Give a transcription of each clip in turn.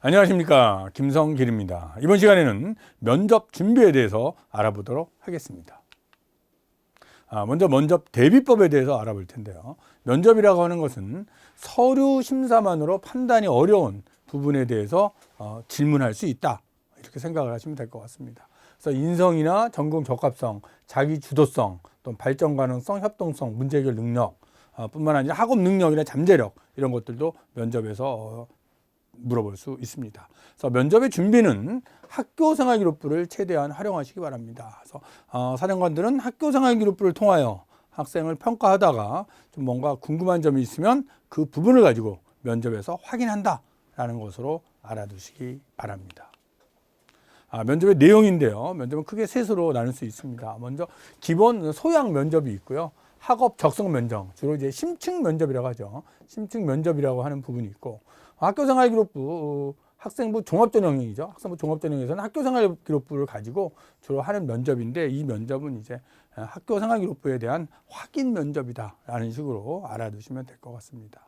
안녕하십니까 김성길입니다. 이번 시간에는 면접 준비에 대해서 알아보도록 하겠습니다. 아, 먼저 면접 대비법에 대해서 알아볼 텐데요. 면접이라고 하는 것은 서류 심사만으로 판단이 어려운 부분에 대해서 어, 질문할 수 있다 이렇게 생각을 하시면 될 것 같습니다. 그래서 인성이나 전공 적합성, 자기 주도성, 또 발전 가능성, 협동성, 문제 해결 능력 어, 뿐만 아니라 학업 능력이나 잠재력 이런 것들도 면접에서 어, 물어볼 수 있습니다. 그래서 면접의 준비는 학교 생활 기록부를 최대한 활용하시기 바랍니다. 그래서 어, 사령관들은 학교 생활 기록부를 통하여 학생을 평가하다가 좀 뭔가 궁금한 점이 있으면 그 부분을 가지고 면접에서 확인한다라는 것으로 알아두시기 바랍니다. 아, 면접의 내용인데요. 면접은 크게 셋으로 나눌 수 있습니다. 먼저 기본 소양 면접이 있고요. 학업 적성 면접, 주로 이제 심층 면접이라고 하죠. 심층 면접이라고 하는 부분이 있고 학교생활 기록부 어, 학생부 종합전형이죠. 학생부 종합전형에서는 학교생활 기록부를 가지고 주로 하는 면접인데 이 면접은 이제 학교생활 기록부에 대한 확인 면접이다라는 식으로 알아두시면 될 것 같습니다.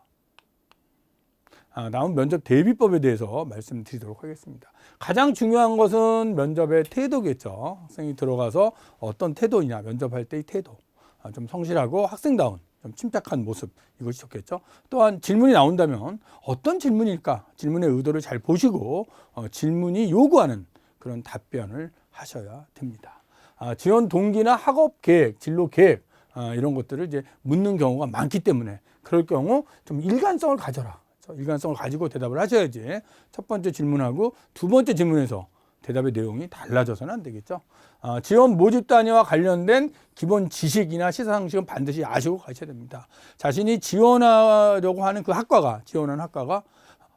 아, 다음 면접 대비법에 대해서 말씀드리도록 하겠습니다. 가장 중요한 것은 면접의 태도겠죠. 학생이 들어가서 어떤 태도이냐, 면접할 때의 태도. 아, 좀 성실하고 학생다운, 좀 침착한 모습, 이것이 좋겠죠. 또한 질문이 나온다면 어떤 질문일까? 질문의 의도를 잘 보시고 어, 질문이 요구하는 그런 답변을 하셔야 됩니다. 아, 지원 동기나 학업 계획, 진로 계획, 아, 이런 것들을 이제 묻는 경우가 많기 때문에 그럴 경우 좀 일관성을 가져라. 일관성을 가지고 대답을 하셔야지 첫 번째 질문하고 두 번째 질문에서 대답의 내용이 달라져서는 안 되겠죠. 아, 지원 모집 단위와 관련된 기본 지식이나 시사상식은 반드시 아시고 가셔야 됩니다. 자신이 지원하려고 하는 그 학과가 지원하는 학과가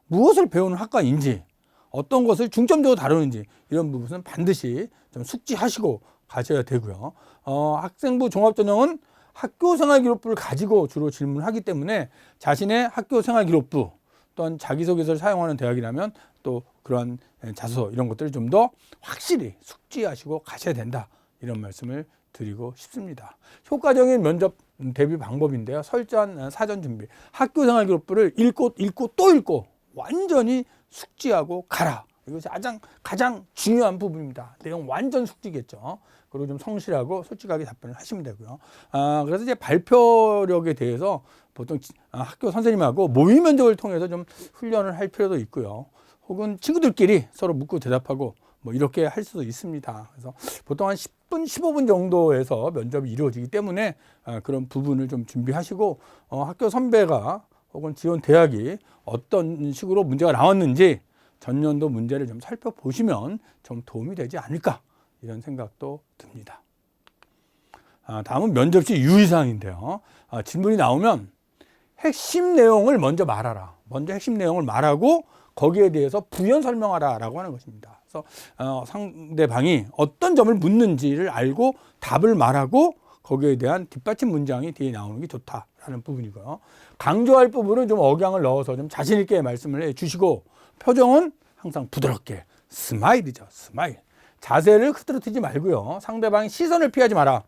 무엇을 배우는 학과인지 어떤 것을 중점적으로 다루는지 이런 부분은 반드시 좀 숙지하시고 가셔야 되고요. 어, 학생부 종합전형은 학교 생활 기록부를 가지고 주로 질문하기 때문에 자신의 학교 생활 기록부 또한 자기소개서를 사용하는 대학이라면 또 그러한 자소서 이런 것들을 좀 더 확실히 숙지하시고 가셔야 된다 이런 말씀을 드리고 싶습니다. 효과적인 면접 대비 방법인데요. 설전 사전 준비, 학교 생활 기록부를 읽고 읽고 또 읽고 완전히 숙지하고 가라. 이것이 가장 가장 중요한 부분입니다. 내용 완전 숙지겠죠. 그리고 좀 성실하고 솔직하게 답변을 하시면 되고요. 아, 그래서 이제 발표력에 대해서 보통 지- 아, 학교 선생님하고 모의 면접을 통해서 좀 훈련을 할 필요도 있고요. 혹은 친구들끼리 서로 묻고 대답하고 뭐 이렇게 할 수도 있습니다. 그래서 보통 한 10분, 15분 정도에서 면접이 이루어지기 때문에 아, 그런 부분을 좀 준비하시고 어, 학교 선배가 혹은 지원 대학이 어떤 식으로 문제가 나왔는지 전년도 문제를 좀 살펴보시면 좀 도움이 되지 않을까 이런 생각도 듭니다. 아, 다음은 면접 시 유의사항인데요. 아, 질문이 나오면 핵심 내용을 먼저 말하라. 먼저 핵심 내용을 말하고 거기에 대해서 부연 설명하라라고 하는 것입니다. 그래서 어, 상대방이 어떤 점을 묻는지를 알고 답을 말하고 거기에 대한 뒷받침 문장이 뒤에 나오는 게 좋다라는 부분이고요. 강조할 부분은 좀 억양을 넣어서 좀 자신 있게 말씀을 해 주시고 표정은 항상 부드럽게 스마일이죠. 스마일. 자세를 흐트러뜨리지 말고요. 상대방의 시선을 피하지 마라.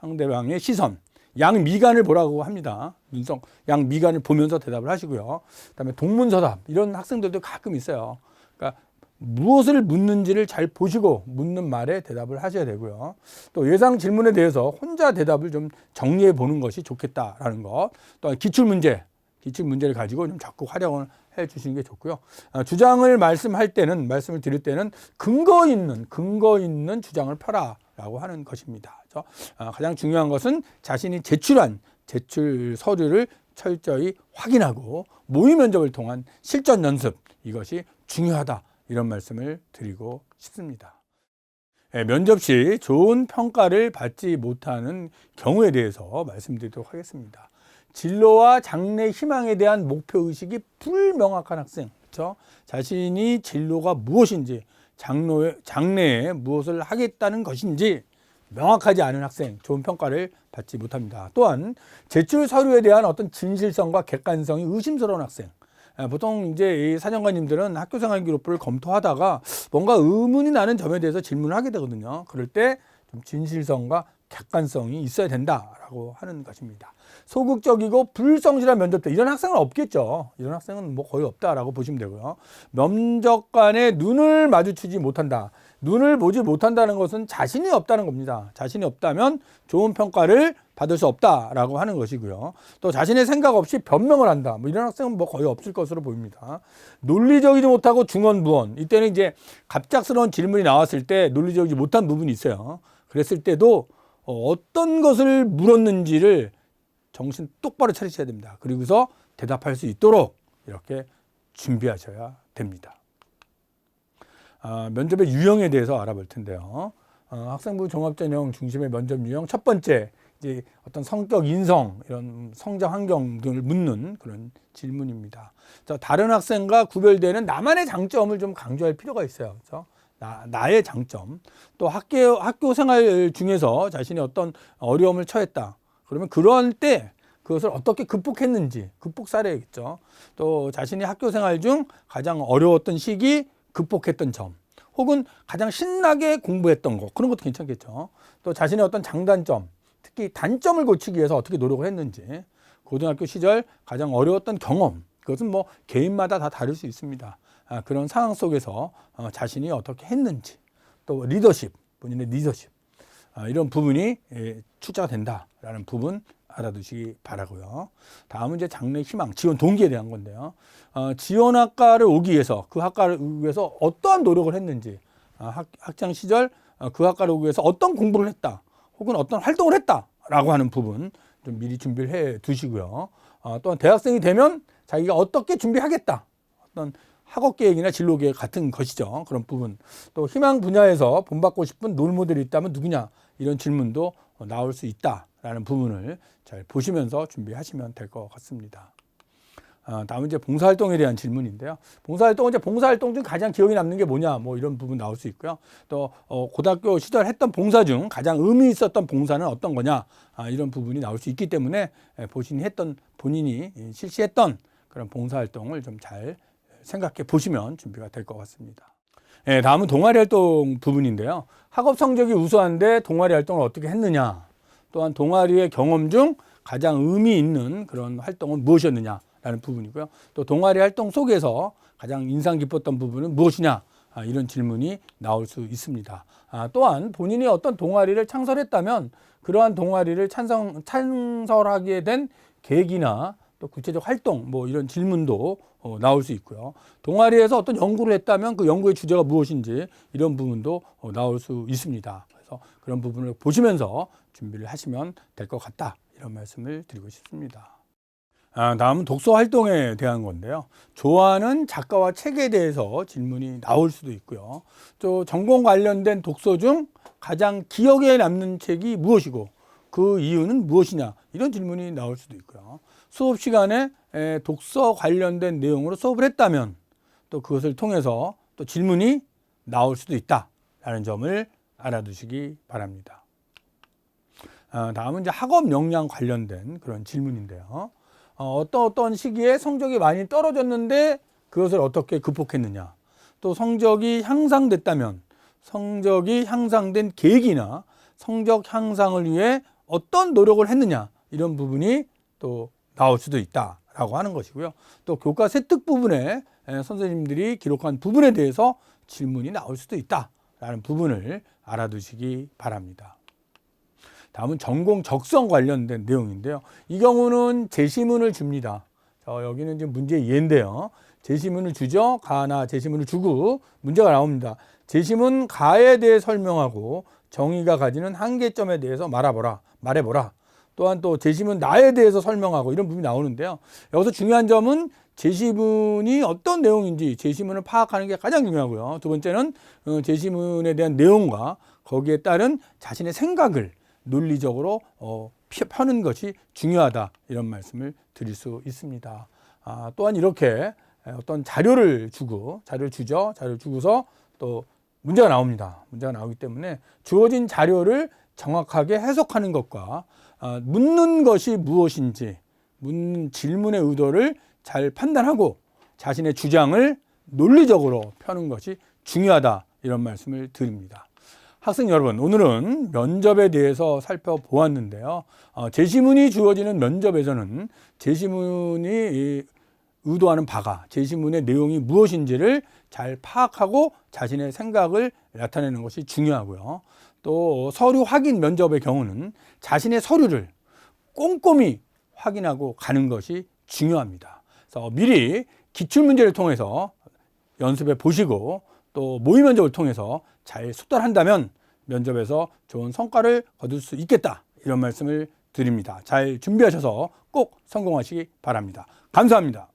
상대방의 시선. 양미간을 보라고 합니다. 눈썹, 양미간을 보면서 대답을 하시고요. 그다음에 동문서답 이런 학생들도 가끔 있어요. 그러니까 무엇을 묻는지를 잘 보시고 묻는 말에 대답을 하셔야 되고요. 또 예상 질문에 대해서 혼자 대답을 좀 정리해 보는 것이 좋겠다라는 것. 또 기출 문제, 기출 문제를 가지고 좀 적극 활용을 해 주시는 게 좋고요. 아, 주장을 말씀할 때는 말씀을 드릴 때는 근거 있는 근거 있는 주장을 펴라라고 하는 것입니다. 그래서 아, 가장 중요한 것은 자신이 제출한 제출 서류를 철저히 확인하고 모의 면접을 통한 실전 연습 이것이 중요하다 이런 말씀을 드리고 싶습니다. 예, 면접 시 좋은 평가를 받지 못하는 경우에 대해서 말씀드리도록 하겠습니다. 진로와 장래 희망에 대한 목표 의식이 불명확한 학생, 그렇죠? 자신이 진로가 무엇인지, 장로에, 장래에 무엇을 하겠다는 것인지 명확하지 않은 학생, 좋은 평가를 받지 못합니다. 또한 제출 서류에 대한 어떤 진실성과 객관성이 의심스러운 학생, 아, 보통 이제 이 사정관님들은 학교생활 기록부를 검토하다가 뭔가 의문이 나는 점에 대해서 질문을 하게 되거든요. 그럴 때 좀 진실성과 객관성이 있어야 된다라고 하는 것입니다. 소극적이고 불성실한 면접대 이런 학생은 없겠죠. 이런 학생은 뭐 거의 없다라고 보시면 되고요. 면접관의 눈을 마주치지 못한다. 눈을 보지 못한다는 것은 자신이 없다는 겁니다. 자신이 없다면 좋은 평가를 받을 수 없다라고 하는 것이고요. 또 자신의 생각 없이 변명을 한다. 뭐 이런 학생은 뭐 거의 없을 것으로 보입니다. 논리적이지 못하고 중언부언. 이때는 이제 갑작스러운 질문이 나왔을 때 논리적이지 못한 부분이 있어요. 그랬을 때도 어, 어떤 것을 물었는지를 정신 똑바로 차리셔야 됩니다. 그리고서 대답할 수 있도록 이렇게 준비하셔야 됩니다. 아, 면접의 유형에 대해서 알아볼 텐데요. 어, 학생부 종합전형 중심의 면접 유형 첫 번째 이제 어떤 성격, 인성 이런 성장 환경 등을 묻는 그런 질문입니다. 자, 다른 학생과 구별되는 나만의 장점을 좀 강조할 필요가 있어요. 그렇죠? 나, 나의 장점. 또 학교 학교 생활 중에서 자신이 어떤 어려움을 처했다. 그러면 그런 때 그것을 어떻게 극복했는지 극복 사례겠죠. 또 자신이 학교 생활 중 가장 어려웠던 시기 극복했던 점. 혹은 가장 신나게 공부했던 거 그런 것도 괜찮겠죠. 또 자신의 어떤 장단점, 특히 단점을 고치기 위해서 어떻게 노력을 했는지 고등학교 시절 가장 어려웠던 경험 그것은 뭐 개인마다 다 다를 수 있습니다. 아, 그런 상황 속에서 어, 자신이 어떻게 했는지 또 리더십 본인의 리더십 아, 이런 부분이 예, 출자가 된다라는 부분 알아두시기 바라고요. 다음은 이제 장래 희망, 지원 동기에 대한 건데요. 어, 지원 학과를 오기 위해서 그 학과를 위해서 어떠한 노력을 했는지 아, 학, 학창 시절 어, 그 학과를 오기 위해서 어떤 공부를 했다, 혹은 어떤 활동을 했다라고 하는 부분 좀 미리 준비를 해 두시고요. 어, 또한 대학생이 되면 자기가 어떻게 준비하겠다, 어떤 학업 계획이나 진로 계획 같은 것이죠. 그런 부분. 또 희망 분야에서 본받고 싶은 롤모델이 있다면 누구냐 이런 질문도 어, 나올 수 있다라는 부분을 잘 보시면서 준비하시면 될 것 같습니다. 아, 다음은 이제 봉사활동에 대한 질문인데요. 봉사활동은 이제 봉사활동 중 가장 기억에 남는 게 뭐냐, 뭐 이런 부분 나올 수 있고요. 또 어, 고등학교 시절 했던 봉사 중 가장 의미 있었던 봉사는 어떤 거냐, 아, 이런 부분이 나올 수 있기 때문에 에, 본인이 했던 본인이 실시했던 그런 봉사활동을 좀 잘 생각해 보시면 준비가 될 것 같습니다. 예, 다음은 동아리 활동 부분인데요. 학업 성적이 우수한데 동아리 활동을 어떻게 했느냐, 또한 동아리의 경험 중 가장 의미 있는 그런 활동은 무엇이었느냐라는 부분이고요. 또 동아리 활동 속에서 가장 인상 깊었던 부분은 무엇이냐 아, 이런 질문이 나올 수 있습니다. 아, 또한 본인이 어떤 동아리를 창설했다면 그러한 동아리를 찬성, 창설하게 된 계기나 또 구체적 활동 뭐 이런 질문도 어, 나올 수 있고요. 동아리에서 어떤 연구를 했다면 그 연구의 주제가 무엇인지 이런 부분도 어, 나올 수 있습니다. 그래서 그런 부분을 보시면서 준비를 하시면 될 것 같다 이런 말씀을 드리고 싶습니다. 아, 다음은 독서 활동에 대한 건데요. 좋아하는 작가와 책에 대해서 질문이 나올 수도 있고요. 또 전공 관련된 독서 중 가장 기억에 남는 책이 무엇이고 그 이유는 무엇이냐 이런 질문이 나올 수도 있고요. 수업 시간에 에, 독서 관련된 내용으로 수업을 했다면 또 그것을 통해서 또 질문이 나올 수도 있다라는 점을 알아두시기 바랍니다. 아, 다음은 이제 학업 역량 관련된 그런 질문인데요. 어, 어떤 어떤 시기에 성적이 많이 떨어졌는데 그것을 어떻게 극복했느냐. 또 성적이 향상됐다면 성적이 향상된 계기나 성적 향상을 위해 어떤 노력을 했느냐 이런 부분이 또 나올 수도 있다라고 하는 것이고요. 또 교과 세특 부분에 에, 선생님들이 기록한 부분에 대해서 질문이 나올 수도 있다라는 부분을 알아두시기 바랍니다. 다음은 전공 적성 관련된 내용인데요. 이 경우는 제시문을 줍니다. 저 여기는 지금 문제 예인데요. 제시문을 주죠. 가나 제시문을 주고 문제가 나옵니다. 제시문 가에 대해 설명하고 정의가 가지는 한계점에 대해서 말해보라. 말해보라. 또한 또 제시문 나에 대해서 설명하고 이런 부분이 나오는데요. 여기서 중요한 점은 제시문이 어떤 내용인지 제시문을 파악하는 게 가장 중요하고요. 두 번째는 어, 제시문에 대한 내용과 거기에 따른 자신의 생각을 논리적으로 어, 피- 펴는 것이 중요하다 이런 말씀을 드릴 수 있습니다. 아, 또한 이렇게 어떤 자료를 주고 자료를 주죠. 자료를 주고서 또 문제가 나옵니다. 문제가 나오기 때문에 주어진 자료를 정확하게 해석하는 것과 아, 묻는 것이 무엇인지 묻는 질문의 의도를 잘 판단하고 자신의 주장을 논리적으로 펴는 것이 중요하다 이런 말씀을 드립니다. 학생 여러분, 오늘은 면접에 대해서 살펴보았는데요. 어, 제시문이 주어지는 면접에서는 제시문이 이 의도하는 바가 제시문의 내용이 무엇인지를 잘 파악하고 자신의 생각을 나타내는 것이 중요하고요. 또 서류 확인 면접의 경우는 자신의 서류를 꼼꼼히 확인하고 가는 것이 중요합니다. 그래서 미리 기출 문제를 통해서 연습해 보시고 또 모의 면접을 통해서 잘 숙달한다면 면접에서 좋은 성과를 거둘 수 있겠다. 이런 말씀을 드립니다. 잘 준비하셔서 꼭 성공하시기 바랍니다. 감사합니다.